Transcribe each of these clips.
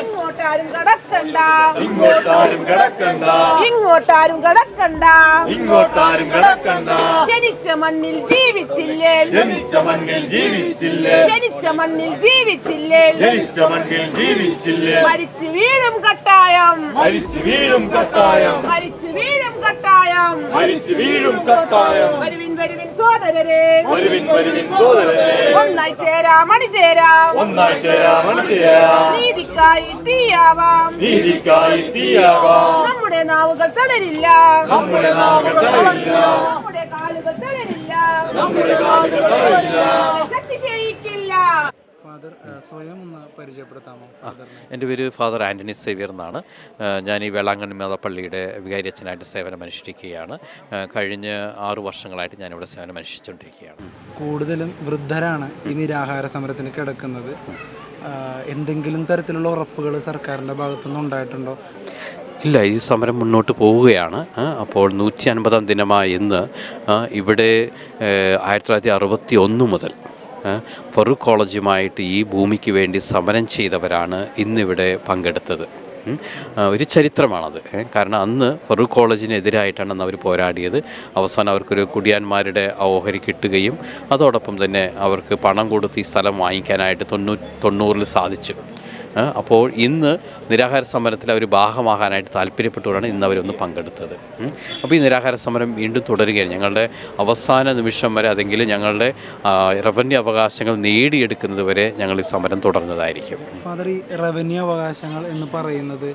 ഇങ്ങോട്ടാരും കടക്കണ്ട. ഇങ്ങോട്ടാരും കടക്കണ്ട. ഇങ്ങോട്ടാരും കടക്കണ്ട. ഇങ്ങോട്ടാരും കടക്കണ്ട. ജനിച്ച മണ്ണിൽ ജീവിച്ചില്ലേ? ജനിച്ച മണ്ണിൽ ജീവിച്ചില്ലേ? ജനിച്ച മണ്ണിൽ ജീവിച്ചില്ലേ? ജനിച്ച മണ്ണിൽ ജീവിച്ചില്ലേ? മരിച്ചു വീഴും കട്ടായം. മരിച്ചു വീഴും കട്ടായം. മരിച്ചു മരിച്ചു വീഴും കട്ടായം വരുവിൻ വരുവിൻ സോദരരെ വരുവിൻ വരുവിൻ സോദരരെ ഒന്നായി ചേരാം ഒന്നായി ചേരാം അണിചേരാം നീതിക്കായി തീയാവാം. നീതിക്കായി തീയാകാം നമ്മുടെ നാവുകൾ തളരില്ല. നമ്മുടെ നാവുകൾ തളരില്ല. നമ്മുടെ കാലുകൾ തളരില്ല. നമ്മുടെ കാലുകൾ തളരില്ല. ഫാദർ സ്വയം ഒന്ന് പരിചയപ്പെടുത്താമോ എന്റെ പേര് ഫാദർ ആന്റണി സേവിയർ എന്നാണ്. ഞാൻ ഈ വേളാങ്കണ്ണി മേളപ്പള്ളിയുടെ വികാരി അച്ഛനായിട്ട് സേവനം അനുഷ്ഠിക്കുകയാണ്. കഴിഞ്ഞ ആറു വർഷങ്ങളായിട്ട് ഞാനിവിടെ സേവനം അനുഷ്ഠിച്ചുകൊണ്ടിരിക്കുകയാണ്. കൂടുതലും വൃദ്ധരാണ് ഈ നിരാഹാര സമരത്തിന് കിടക്കുന്നത്. എന്തെങ്കിലും തരത്തിലുള്ള ഉറപ്പുകൾ സർക്കാരിന്റെ ഭാഗത്തുനിന്ന് ഉണ്ടായിട്ടുണ്ടോ? ഇല്ല ഈ സമരം മുന്നോട്ട് പോവുകയാണ്. അപ്പോൾ നൂറ്റി അൻപതാം ദിനമായ ഇന്ന് ഇവിടെ ആയിരത്തി തൊള്ളായിരത്തി അറുപത്തി ഒന്ന് മുതൽ ഫറൂഖ് കോളേജുമായിട്ട് ഈ ഭൂമിക്ക് വേണ്ടി സമരം ചെയ്തവരാണ് ഇന്നിവിടെ പങ്കെടുത്തത്. ഒരു ചരിത്രമാണത്. കാരണം അന്ന് ഫറൂഖ് കോളേജിനെതിരായിട്ടാണ് അന്ന് അവർ പോരാടിയത്. അവസാനം അവർക്കൊരു കുടിയാന്മാരുടെ ഓഹരി കിട്ടുകയും അതോടൊപ്പം തന്നെ അവർക്ക് പണം കൊടുത്ത് ഈ സ്ഥലം വാങ്ങിക്കാനായിട്ട് തൊണ്ണൂ തൊണ്ണൂറിൽ സാധിച്ചു. അപ്പോൾ ഇന്ന് നിരാഹാര സമരത്തിൽ അവർ ഭാഗമാകാനായിട്ട് താല്പര്യപ്പെട്ടുകൊണ്ടാണ് ഇന്ന് അവരൊന്ന് പങ്കെടുത്തത്. അപ്പോൾ ഈ നിരാഹാര സമരം വീണ്ടും തുടരുകയാണ്. ഞങ്ങളുടെ അവസാന നിമിഷം വരെ അതെങ്കിൽ ഞങ്ങളുടെ റവന്യൂ അവകാശങ്ങൾ നേടിയെടുക്കുന്നത് വരെ ഞങ്ങൾ ഈ സമരം തുടർന്നതായിരിക്കും. ഫാദർ ഈ റവന്യൂ അവകാശങ്ങൾ എന്ന് പറയുന്നത്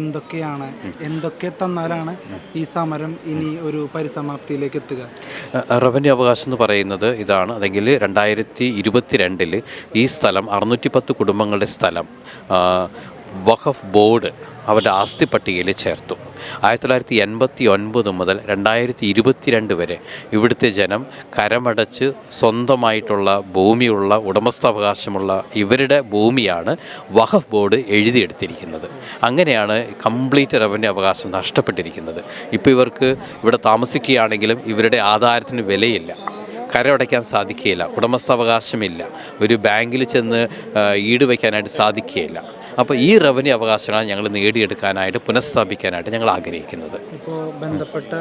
എന്തൊക്കെയാണ്? എന്തൊക്കെ തന്നാലാണ് ഈ സമരം ഇനി ഒരു പരിസമാപ്തിയിലേക്ക് എത്തുക? റവന്യൂ അവകാശം എന്ന് പറയുന്നത് ഇതാണ്. അതെങ്കിൽ രണ്ടായിരത്തി ഇരുപത്തിരണ്ടിൽ ഈ സ്ഥലം അറുന്നൂറ്റി പത്ത് കുടുംബങ്ങളുടെ സ്ഥലം വഖഫ് ബോർഡ് അവരുടെ ആസ്തി പട്ടികയിൽ ചേർത്തു. ആയിരത്തി തൊള്ളായിരത്തി എൺപത്തി ഒൻപത് മുതൽ രണ്ടായിരത്തി ഇരുപത്തിരണ്ട് വരെ ഇവിടുത്തെ ജനം കരമടച്ച് സ്വന്തമായിട്ടുള്ള ഭൂമിയുള്ള ഉടമസ്ഥാവകാശമുള്ള ഇവരുടെ ഭൂമിയാണ് വഖഫ് ബോർഡ് എഴുതിയെടുത്തിരിക്കുന്നത്. അങ്ങനെയാണ് കംപ്ലീറ്റ് റവന്യൂ അവകാശം നഷ്ടപ്പെട്ടിരിക്കുന്നത്. ഇപ്പോൾ ഇവർക്ക് ഇവിടെ താമസിക്കുകയാണെങ്കിലും ഇവരുടെ ആധാരത്തിന് വിലയില്ല. കരമടയ്ക്കാൻ സാധിക്കുകയില്ല. ഉടമസ്ഥാവകാശമില്ല. ഒരു ബാങ്കിൽ ചെന്ന് ഈട് വയ്ക്കാനായിട്ട് സാധിക്കുകയില്ല. അപ്പോൾ ഈ റവന്യൂ അവകാശങ്ങളാണ് ഞങ്ങൾ നേടിയെടുക്കാനായിട്ട് പുനഃസ്ഥാപിക്കാനായിട്ട് ഞങ്ങൾ ആഗ്രഹിക്കുന്നത്. ഇപ്പോൾ ബന്ധപ്പെട്ട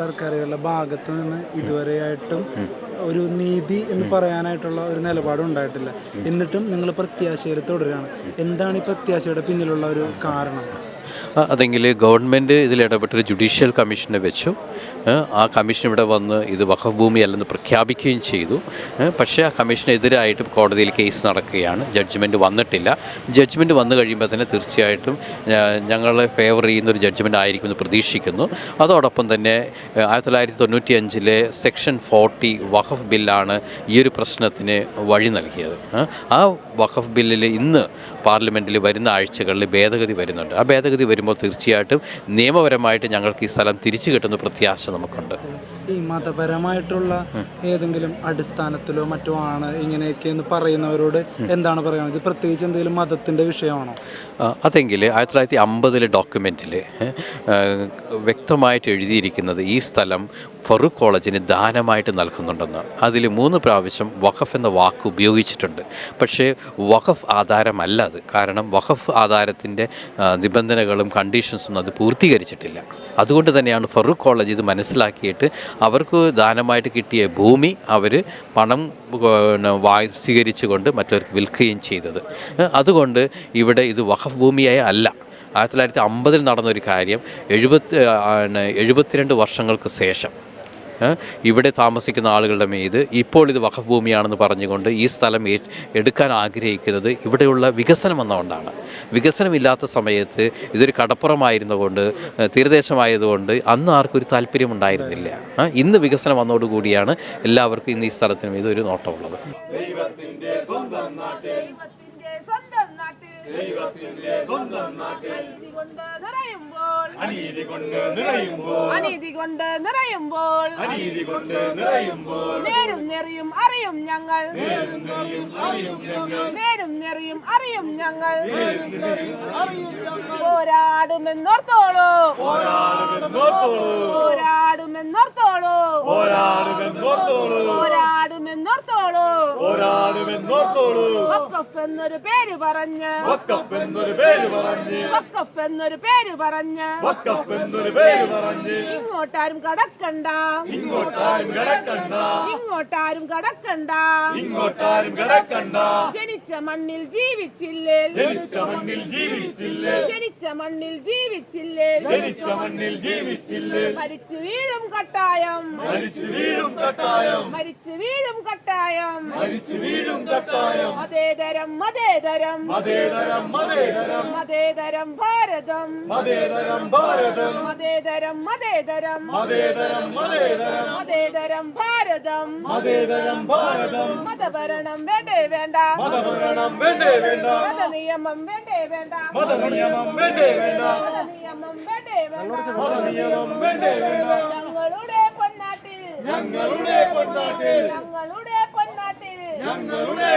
സർക്കാരുകളുടെ ഭാഗത്ത് നിന്ന് ഇതുവരെയായിട്ടും ഒരു നീതി എന്ന് പറയാനായിട്ടുള്ള ഒരു നിലപാടും ഉണ്ടായിട്ടില്ല. എന്നിട്ടും നിങ്ങൾ പ്രത്യാശയിൽ തുടരുകയാണ്. എന്താണ് ഈ പ്രത്യാശയുടെ പിന്നിലുള്ള ഒരു കാരണം? അതെങ്കിൽ ഗവൺമെന്റ് ഇതിൽ ഇടപെട്ടൊരു ജുഡീഷ്യൽ കമ്മീഷനെ വെച്ചു. ആ കമ്മീഷൻ ഇവിടെ വന്ന് ഇത് വഖഫ് ഭൂമി അല്ലെന്ന് പ്രഖ്യാപിക്കുകയും ചെയ്തു. പക്ഷേ ആ കമ്മീഷനെതിരായിട്ട് കോടതിയിൽ കേസ് നടക്കുകയാണ്. ജഡ്ജ്മെന്റ് വന്നിട്ടില്ല. ജഡ്ജ്മെന്റ് വന്നു കഴിയുമ്പോൾ തന്നെ തീർച്ചയായിട്ടും ഞങ്ങളെ ഫേവർ ചെയ്യുന്ന ഒരു ജഡ്ജ്മെന്റ് ആയിരിക്കുമെന്ന് പ്രതീക്ഷിക്കുന്നു. അതോടൊപ്പം തന്നെ ആയിരത്തി തൊള്ളായിരത്തി തൊണ്ണൂറ്റി അഞ്ചിലെ സെക്ഷൻ ഫോർട്ടി വഖഫ് ബില്ലാണ് ഈ ഒരു പ്രശ്നത്തിന് വഴി നൽകിയത്. ആ വഖഫ് ബില്ലിൽ ഇന്ന് പാർലമെന്റിൽ വരുന്ന ആഴ്ചകളിൽ ഭേദഗതി വരുന്നുണ്ട്. ആ ഭേദഗതി വരുമ്പോൾ തീർച്ചയായിട്ടും നിയമപരമായിട്ട് ഞങ്ങൾക്ക് ഈ സ്ഥലം തിരിച്ചു കിട്ടുന്ന പ്രത്യാശ നമുക്കുണ്ട്. ഈ മതപരമായിട്ടുള്ള ഏതെങ്കിലും അടിസ്ഥാനത്തിലോ മറ്റോ ആണ് ഇങ്ങനെയൊക്കെ എന്ന് പറയുന്നവരോട് എന്താണ് പറയുന്നത് പ്രത്യേകിച്ച് എന്തെങ്കിലും മതത്തിന്റെ വിഷയമാണോ? അതെങ്കിൽ ആയിരത്തി തൊള്ളായിരത്തി അമ്പതിലെ ഡോക്യുമെന്റിൽ വ്യക്തമായിട്ട് എഴുതിയിരിക്കുന്നത് ഈ സ്ഥലം ഫറൂഖ് കോളേജിന് ദാനമായിട്ട് നൽകുന്നുണ്ടെന്ന്. അതിൽ മൂന്ന് പ്രാവശ്യം വഖഫ് എന്ന വാക്ക് ഉപയോഗിച്ചിട്ടുണ്ട്. പക്ഷേ വഖഫ് ആധാരമല്ല അത്. കാരണം വഖഫ് ആധാരത്തിന്റെ നിബന്ധനകളും കണ്ടീഷൻസൊന്നും അത് പൂർത്തീകരിച്ചിട്ടില്ല. അതുകൊണ്ട് തന്നെയാണ് ഫറൂഖ് കോളേജ് ഇത് മനസ്സിലാക്കിയിട്ട് അവർക്ക് ദാനമായിട്ട് കിട്ടിയ ഭൂമി അവർ പണം പിന്നെ വാ- സ്വീകരിച്ചുകൊണ്ട് മറ്റവർക്ക് വിൽക്കുകയും ചെയ്തത്. അതുകൊണ്ട് ഇവിടെ ഇത് വഖഫ് ഭൂമിയായ അല്ല. ആയിരത്തി തൊള്ളായിരത്തി അമ്പതിൽ നടന്നൊരു കാര്യം എഴുപത്തി എഴുപത്തിരണ്ട് വർഷങ്ങൾക്ക് ശേഷം. ഇവിടെ താമസിക്കുന്ന ആളുകളുടെ മീത് ഇപ്പോൾ ഇത് വഖഫ് ഭൂമിയാണെന്ന് പറഞ്ഞുകൊണ്ട് ഈ സ്ഥലം എടുക്കാൻ ആഗ്രഹിക്കുന്നത് ഇവിടെയുള്ള വികസനം വന്നുകൊണ്ടാണ് വികസനമില്ലാത്ത സമയത്ത് ഇതൊരു കടപ്പുറമായിരുന്നുകൊണ്ട് തീരദേശമായതുകൊണ്ട് അന്ന് ആർക്കും ഒരു താല്പര്യമുണ്ടായിരുന്നില്ല ഇന്ന് വികസനം വന്നതോടുകൂടിയാണ് എല്ലാവർക്കും ഇന്ന് ഈ സ്ഥലത്തിന് മീത് ഒരു നോട്ടമുള്ളത്. അനീതി കൊണ്ട് നിറയുമ്പോൾ. അനീതി കൊണ്ട് നിറയുമ്പോൾ. അനീതി കൊണ്ട് നിറയുമ്പോൾ. അനീതി കൊണ്ട് നിറയുമ്പോൾ. നേരും നെറിയും അറിയും ഞങ്ങൾ. നേരും നെറിയും അറിയും ഞങ്ങൾ. പോരാടുമെന്നോർത്തോളൂ. പോരാടുമെന്നോർത്തോളൂ. പോരാടുമെന്നോർത്തോളൂ. വക്കഫ് എന്നൊരു പേര് പറഞ്ഞ്. വക്കഫ് എന്നൊരു പേര് പറഞ്ഞ്. വക്കഫ് എന്നൊരു പേര് പറഞ്ഞ്. വക്കഫ് എന്നൊരു പേര് പറഞ്ഞ്. ഇങ്ങോട്ടാരും കടക്കണ്ട. ഇങ്ങോട്ടാരും കടക്കണ്ട. ഇങ്ങോട്ടാരും കടക്കണ്ട. ഇങ്ങോട്ടാരും കടക്കണ്ട. ജനിച്ച മണ്ണിൽ ജീവിച്ചില്ലേ? ജനിച്ച മണ്ണിൽ ജീവിച്ചില്ലേ? ജനിച്ച മണ്ണിൽ ജീവിച്ചില്ലേ? ജനിച്ച മണ്ണിൽ ജീവിച്ചില്ലേ? മരിച്ചു വീഴും കട്ടായം. മരിച്ചു വീഴും കട്ടായം. മരിച്ചു വീഴും കട്ടായം. മരിച്ചു വീഴും കട്ടായം. മതേതരം. മതേതരം മതേതരം. മതേതരം മതേതരം. ഭാരതം. മതേതരം ഭാരതം. മതേതരം മതേതരം. മതേതരം മതേതരം. മതേതരം ഭാരതം. മതേതരം ഭാരതം. മതഭരണം വേണ്ടേ വേണ്ട. മതഭരണം വേണ്ടേ വേണ്ട. മതനിയമം വേണ്ടേ വേണ്ട. മതനിയമം വേണ്ടേ വേണ്ട. മതനിയമം വേണ്ടേ വേണ്ട. മതനിയമം വേണ്ടേ വേണ്ട. ഞങ്ങളുടെ പൊന്നാട്ടിൽ. ഞങ്ങളുടെ പൊന്നാട്ടിൽ. ഞങ്ങളുടെ ഞങ്ങളുടെ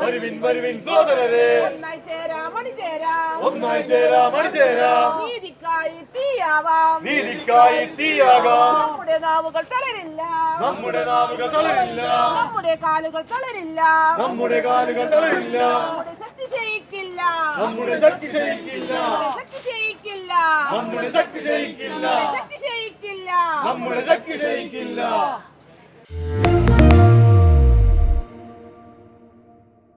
വരുവിൻ വരുവിൻ സോദരരെ. ഒന്നായി ചേരാം അണിചേരാം ഒന്നായി ചേരാം അണിചേരാം നീതിക്കായി തീയാവാം. നീതിക്കായി തീയാകാം. നമ്മുടെ നാവുകൾ തളരില്ല. നമ്മുടെ നാവുകൾ തളരില്ല. നമ്മുടെ കാലുകൾ തളരില്ല. നമ്മുടെ കാലുകൾ തളരില്ല. നമ്മുടെ ശക്തി ക്ഷയിക്കില്ല. നമ്മുടെ ശക്തി ക്ഷയിക്കില്ല. ശക്തി ക്ഷയിക്കില്ല. നമ്മുടെ ശക്തി ക്ഷയിക്കില്ല. ശക്തി ക്ഷയിക്കില്ല. നമ്മുടെ ശക്തി ക്ഷയിക്കില്ല.